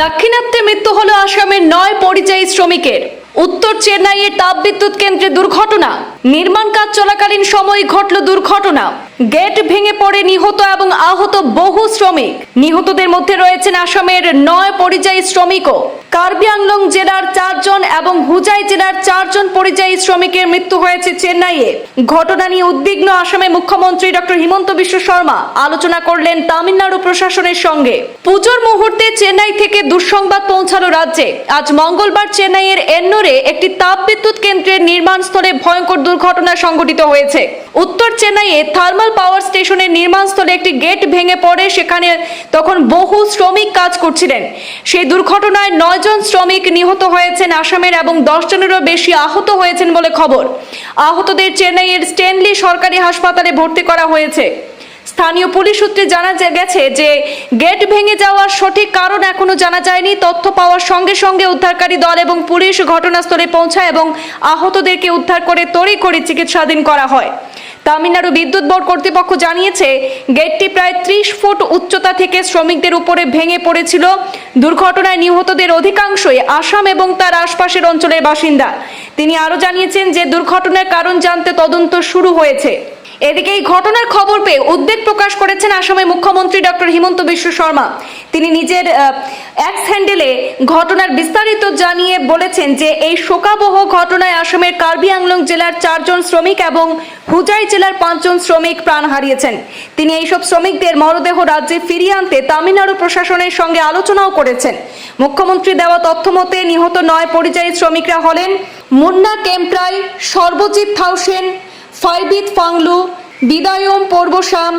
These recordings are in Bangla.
দাক্ষিণাত্যে মৃত্যু হলো আসামের নয় পরিযায়ী শ্রমিকের। উত্তর চেন্নাইয়ের তাপবিদ্যুৎ কেন্দ্রে দুর্ঘটনা। নির্মাণ কাজ চলাকালীন সময় ঘটল দুর্ঘটনা। গেট ভেঙে পড়ে নিহত এবং আহত বহু শ্রমিক। নিহতদের মধ্যে রয়েছেন আসামের নয় পরিযায়ী শ্রমিকও। কার্বি আংলং জেলার চারজন এবং হুজাই জেলার চারজন পরিযায়ী শ্রমিকের মৃত্যু হয়েছে চেন্নাইয়ে। ঘটনা নিয়ে উদ্বিগ্ন আসামে মুখ্যমন্ত্রী ডক্টর হিমন্ত বিশ্ব শর্মা আলোচনা করলেন তামিলনাড়ু প্রশাসনের সঙ্গে। পুজোর মুহূর্তে চেন্নাই থেকে দুঃসংবাদ পৌঁছালো রাজ্যে। আজ মঙ্গলবার চেন্নাইয়ের এন্নোরে একটি তাপবিদ্যুৎ কেন্দ্রের নির্মাণস্থলে ভয়ঙ্কর দুর্ঘটনা সংঘটিত হয়েছে। উত্তর চেন্নাইয়ে থার্মাল পাওয়ার স্টেশনের নির্মাণস্থলে একটি গেট ভেঙে পড়ে, সেখানে তখন বহু শ্রমিক কাজ করছিলেন। সেই দুর্ঘটনায় নয়জন শ্রমিক নিহত হয়েছেন আসামের এবং দশ জনেরও বেশি আহত হয়েছেন বলে খবর। আহতদের চেন্নাইয়ের স্টেনলি সরকারি হাসপাতালে ভর্তি করা হয়েছে। স্থানীয় পুলিশ সূত্রে জানা গেছে যে গেট ভেঙে যাওয়ার সঠিক কারণ এখনও জানা যায়নি। তথ্য পাওয়ার সঙ্গে সঙ্গে উদ্ধারকারী দল এবং পুলিশ ঘটনাস্থলে পৌঁছায় এবং আহতদেরকে উদ্ধার করে তড়িঘড়ি চিকিৎসাধীন করা হয়। তামিলনাড়ু বিদ্যুৎ বোর্ড কর্তৃপক্ষ জানিয়েছে, গেটটি প্রায় ত্রিশ ফুট উচ্চতা থেকে শ্রমিকদের উপরে ভেঙে পড়েছিল। দুর্ঘটনায় নিহতদের অধিকাংশই আসাম এবং তার আশপাশের অঞ্চলের বাসিন্দা। তিনি আরও জানিয়েছেন যে দুর্ঘটনার কারণ জানতে তদন্ত শুরু হয়েছে। এদিকে এই ঘটনার খবর পেয়ে উদ্বেগ প্রকাশ করেছেন আসামের মুখ্যমন্ত্রী ডক্টর হিমন্ত বিশ্ব শর্মা। তিনি নিজের এক্স হ্যান্ডেলে ঘটনার বিস্তারিত জানিয়ে বলেছেন যে এই শোকাবহ ঘটনায় আসামের কার্বি আংলং জেলার চারজন শ্রমিক এবং হুজাই জেলার পাঁচজন শ্রমিক প্রাণ হারিয়েছেন। তিনি এইসব শ্রমিকদের মরদেহ রাজ্যে ফিরিয়ে আনতে তামিলনাড়ু প্রশাসনের সঙ্গে আলোচনাও করেছেন। মুখ্যমন্ত্রী দেওয়া তথ্য মতে নিহত নয় পরিযায়ী শ্রমিকরা হলেন মুন্না কেম্প্রাই সর্বজিৎ থাউসেন ফাইবিত ফাংলু, বিদায়ম পর্বশাম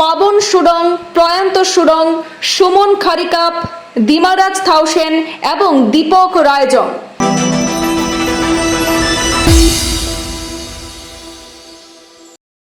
পাবন সুরং, প্রয়ান্ত সুরং, সুমন খারিকাপ, দিমারাজ থাউসেন এবং দীপক রায়জন